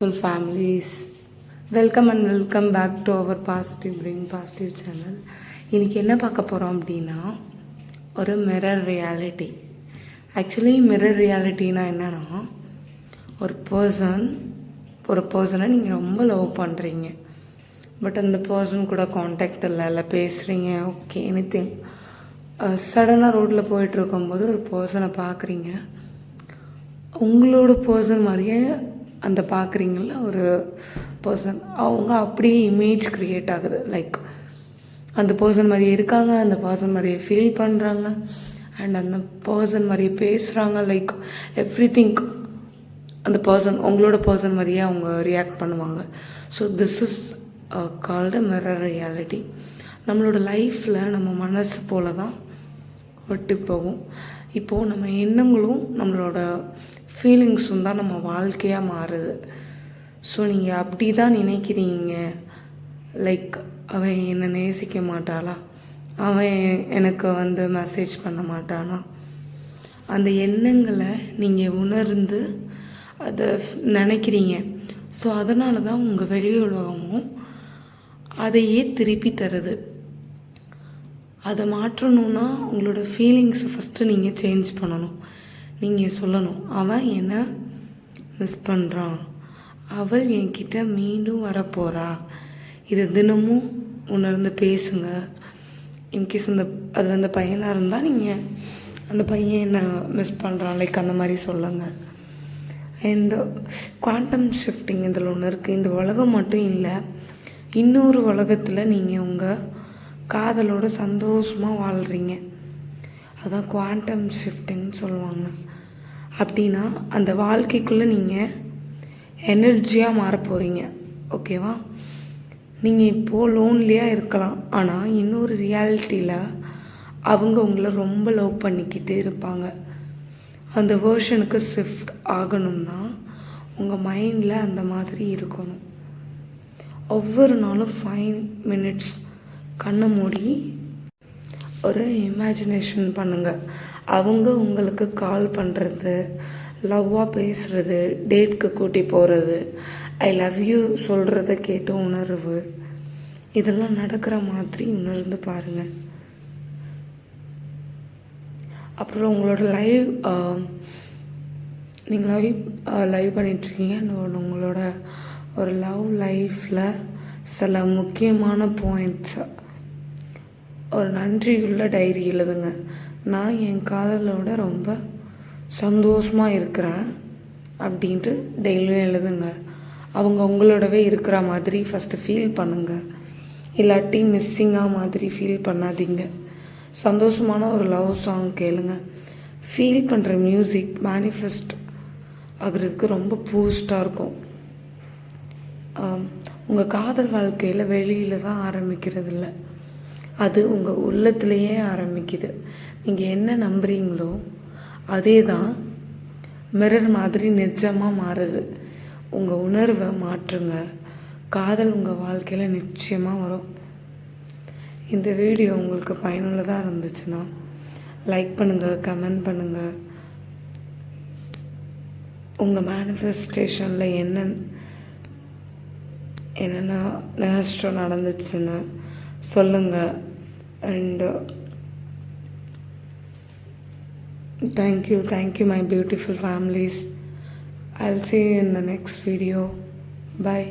Full families welcome and welcome back to our positive bring positive channel இன்றைக்கி என்ன பார்க்க போகிறோம் அப்படின்னா ஒரு மிரர் ரியாலிட்டி ஆக்சுவலி மிரர் ரியாலிட்டினா என்னென்னா ஒரு பர்சன் ஒரு பர்சனை நீங்கள் ரொம்ப லவ் பண்ணுறீங்க பட் அந்த பர்சன் கூட காண்டாக்ட் இல்லை இல்லை பேசுகிறீங்க ஓகே எனி திங் சடனாக ரோட்டில் போயிட்டுருக்கும்போது ஒரு பர்சனை பார்க்குறீங்க. உங்களோட பர்சன் மாதிரியே அந்த பார்க்குறீங்கள ஒரு பர்சன் அவங்க அப்படியே இமேஜ் க்ரியேட் ஆகுது. லைக் அந்த பர்சன் மாதிரியே இருக்காங்க அந்த பர்சன் மாதிரியே ஃபீல் பண்ணுறாங்க அண்ட் அந்த பர்சன் மாதிரியே பேசுகிறாங்க லைக் எவ்ரி திங்க் அந்த பர்சன் உங்களோட பர்சன் மாதிரியே அவங்க ரியாக்ட் பண்ணுவாங்க. So this is called mirror reality நம்மளோட லைஃப்பில் நம்ம மனசு போல தான் விட்டு போகும் இப்போது நம்ம எண்ணங்களும் நம்மளோட ஃபீலிங்ஸும் தான் நம்ம வாழ்க்கையாக மாறுது. ஸோ நீங்கள் அப்படி தான் நினைக்கிறீங்க. லைக் அவன் என்னை நேசிக்க மாட்டாளா? அவன் எனக்கு வந்து மெசேஜ் பண்ண மாட்டானா? அந்த எண்ணங்களை நீங்கள் உணர்ந்து அதை நினைக்கிறீங்க. ஸோ அதனால தான் உங்கள் வெளி உலகமும் அதையே திருப்பி தருது. அதை மாற்றணுன்னா உங்களோட ஃபீலிங்ஸை ஃபஸ்ட்டு நீங்கள் சேஞ்ச் பண்ணணும். நீங்கள் சொல்லணும். அவன் என்னை மிஸ் பண்ணுறான் அவள் என்கிட்ட மீண்டும் வரப்போகிறா இதை தினமும் உணர்ந்து பேசுங்க. இன்கேஸ் அந்த அது அந்த பையனாக இருந்தால் நீங்கள் அந்த பையன் என்ன மிஸ் பண்ணுறான் லைக் அந்த மாதிரி சொல்லுங்கள் அண்ட் குவாண்டம் ஷிஃப்டிங் இதில் ஒன்று இருக்குது இந்த உலகம் மட்டும் இல்லை இன்னொரு உலகத்தில் நீங்கள் உங்கள் காதலோட சந்தோஷமாக வாழ்கிறீங்க அதுதான் குவாண்டம் ஷிஃப்டிங்னு சொல்லுவாங்க. அப்படின்னா அந்த வாழ்க்கைக்குள்ளே நீங்கள் எனர்ஜியாக மாற போகிறீங்க ஓகேவா நீங்கள் இப்போது லோன்லியாக இருக்கலாம். ஆனால் இன்னொரு ரியாலிட்டியில் அவங்க உங்களை ரொம்ப லவ் பண்ணிக்கிட்டே இருப்பாங்க. அந்த வேர்ஷனுக்கு ஷிஃப்ட் ஆகணும்னா உங்கள் மைண்டில் அந்த மாதிரி இருக்கணும். ஒவ்வொரு நாளும் ஃபைவ் மினிட்ஸ் கண்ணை மூடி ஒரு இமேஜினேஷன் பண்ணுங்கள் அவங்க உங்களுக்கு கால் பண்ணுறது லவ்வாக பேசுகிறது டேட்க்கு கூட்டி போகிறது ஐ லவ் யூ சொல்கிறத கேட்டு உணர்வு. இதெல்லாம் நடக்கிற மாதிரி உணர்ந்து பாருங்கள் அப்புறம் உங்களோட லைவ் நீங்கள் லைவ் லைவ் பண்ணிகிட்ருக்கீங்க உங்களோட ஒரு லவ் லைஃப்பில் சில முக்கியமான பாயிண்ட்ஸை ஒரு நன்றியுள்ள டைரி எழுதுங்க. நான் என் காதலோட ரொம்ப சந்தோஷமாக இருக்கிறேன் அப்படின்ட்டு டெய்லியும் எழுதுங்க. அவங்க உங்களோடவே இருக்கிற மாதிரி ஃபஸ்ட்டு ஃபீல் பண்ணுங்கள் இல்லாட்டி மிஸ்ஸிங்காக மாதிரி ஃபீல் பண்ணாதீங்க. சந்தோஷமான ஒரு லவ் சாங் கேளுங்க. ஃபீல் பண்ணுற மியூசிக் மேனிஃபெஸ்ட் ஆகிறதுக்கு ரொம்ப பூஸ்டாக இருக்கும். உங்கள் காதல் வாழ்க்கையில் வெளியில் தான் ஆரம்பிக்கிறது இல்லை அது உங்கள் உள்ளத்துலேயே ஆரம்பிக்குது. நீங்கள் என்ன நம்புறீங்களோ அதே தான் மிரர் மாதிரி நிஜமாக மாறுது. உங்கள் உணர்வை மாற்றுங்க. காதல் உங்கள் வாழ்க்கையில் நிச்சயமாக வரும். இந்த வீடியோ உங்களுக்கு பயனுள்ளதாக இருந்துச்சுன்னா லைக் பண்ணுங்கள் கமெண்ட் பண்ணுங்கள் உங்கள் மேனிஃபெஸ்டேஷனில் என்ன என்னென்ன நேஸ்டம் நடந்துச்சுன்னு சொல்லுங்கள் and thank you thank you my beautiful families i'll see you in the next video bye